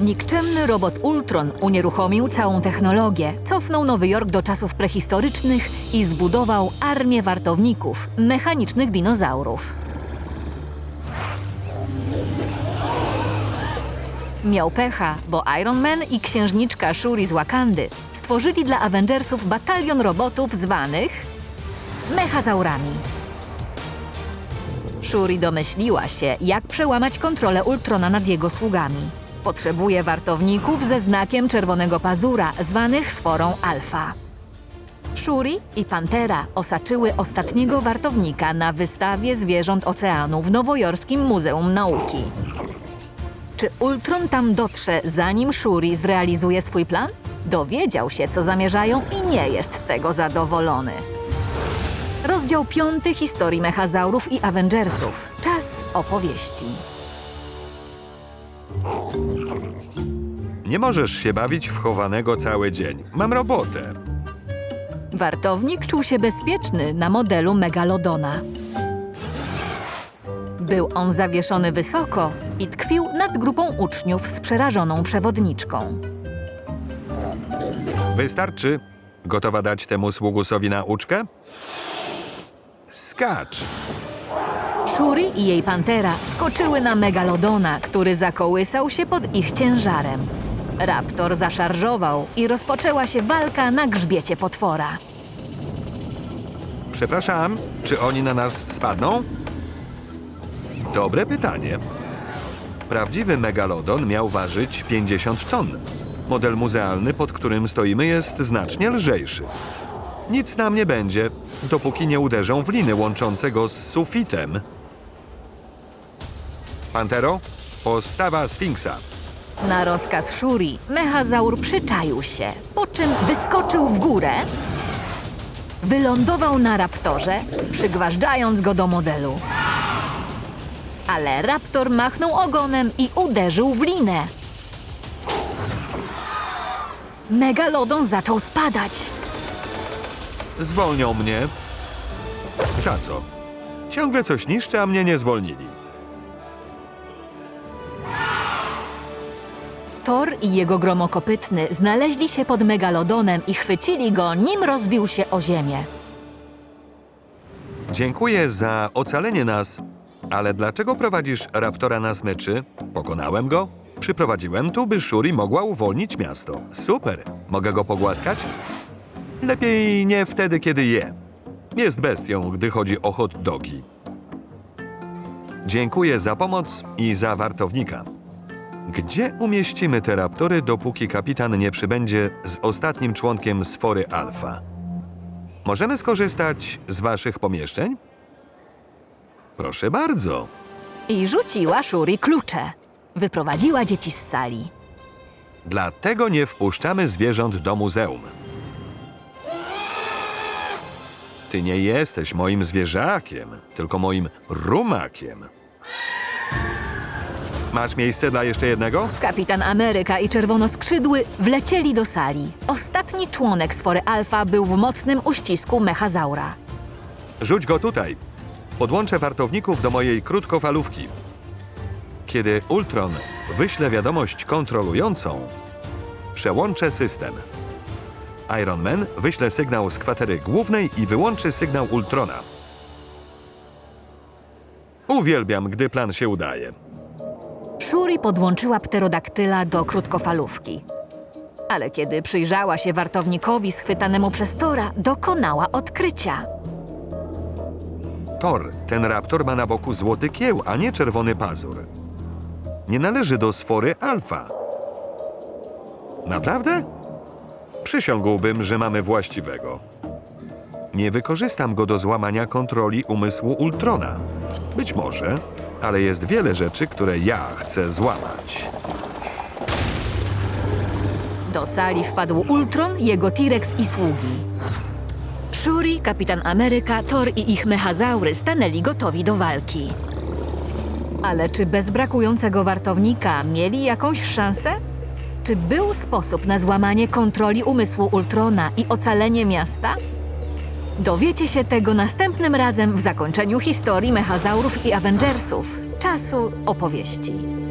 Nikczemny robot Ultron unieruchomił całą technologię, cofnął Nowy Jork do czasów prehistorycznych i zbudował armię wartowników, mechanicznych dinozaurów. Miał pecha, bo Iron Man i księżniczka Shuri z Wakandy stworzyli dla Avengersów batalion robotów zwanych mechazaurami. Shuri domyśliła się, jak przełamać kontrolę Ultrona nad jego sługami. Potrzebuje wartowników ze znakiem czerwonego pazura, zwanych sforą alfa. Shuri i Pantera osaczyły ostatniego wartownika na wystawie zwierząt oceanu w Nowojorskim Muzeum Nauki. Czy Ultron tam dotrze, zanim Shuri zrealizuje swój plan? Dowiedział się, co zamierzają i nie jest z tego zadowolony. Rozdział piąty historii Mechazaurów i Avengersów. Czas opowieści. Nie możesz się bawić w chowanego cały dzień. Mam robotę. Wartownik czuł się bezpieczny na modelu Megalodona. Był on zawieszony wysoko i tkwił nad grupą uczniów z przerażoną przewodniczką. Wystarczy. Gotowa dać temu sługusowi nauczkę? Skacz. Shuri i jej pantera skoczyły na megalodona, który zakołysał się pod ich ciężarem. Raptor zaszarżował i rozpoczęła się walka na grzbiecie potwora. Przepraszam, czy oni na nas spadną? Dobre pytanie. Prawdziwy megalodon miał ważyć 50 ton. Model muzealny, pod którym stoimy, jest znacznie lżejszy. Nic nam nie będzie, dopóki nie uderzą w liny łączące go z sufitem. Pantero, postawa Sfinksa. Na rozkaz Shuri mechazaur przyczaił się, po czym wyskoczył w górę, wylądował na raptorze, przygważdżając go do modelu. Ale raptor machnął ogonem i uderzył w linę. Megalodon zaczął spadać. Zwolnią mnie. Za co? Ciągle coś niszczy, a mnie nie zwolnili. Thor i jego gromokopytny znaleźli się pod megalodonem i chwycili go, nim rozbił się o ziemię. Dziękuję za ocalenie nas, ale dlaczego prowadzisz raptora na smyczy? Pokonałem go? Przyprowadziłem tu, by Shuri mogła uwolnić miasto. Super. Mogę go pogłaskać? Lepiej nie wtedy, kiedy je. Jest bestią, gdy chodzi o hot dogi. Dziękuję za pomoc i za wartownika. Gdzie umieścimy te raptory, dopóki kapitan nie przybędzie z ostatnim członkiem sfory alfa? Możemy skorzystać z waszych pomieszczeń? Proszę bardzo. I rzuciła Shuri klucze. Wyprowadziła dzieci z sali. Dlatego nie wpuszczamy zwierząt do muzeum. Ty nie jesteś moim zwierzakiem, tylko moim rumakiem. Masz miejsce dla jeszcze jednego? Kapitan Ameryka i Czerwonoskrzydły wlecieli do sali. Ostatni członek sfory alfa był w mocnym uścisku mechazaura. Rzuć go tutaj. Podłączę wartowników do mojej krótkofalówki. Kiedy Ultron wyśle wiadomość kontrolującą, przełączę system. Iron Man wyśle sygnał z kwatery głównej i wyłączy sygnał Ultrona. Uwielbiam, gdy plan się udaje. Shuri podłączyła pterodaktyla do krótkofalówki. Ale kiedy przyjrzała się wartownikowi schwytanemu przez Tora, dokonała odkrycia. Thor, ten raptor ma na boku złoty kieł, a nie czerwony pazur. Nie należy do sfory alfa. Naprawdę? Przysiągłbym, że mamy właściwego. Nie wykorzystam go do złamania kontroli umysłu Ultrona. Być może, ale jest wiele rzeczy, które ja chcę złamać. Do sali wpadł Ultron, jego T-Rex i sługi. Shuri, Kapitan Ameryka, Thor i ich mechazaury stanęli gotowi do walki. Ale czy bez brakującego wartownika mieli jakąś szansę? Czy był sposób na złamanie kontroli umysłu Ultrona i ocalenie miasta? Dowiecie się tego następnym razem w zakończeniu historii Mechazaurów i Avengersów. Czasu opowieści.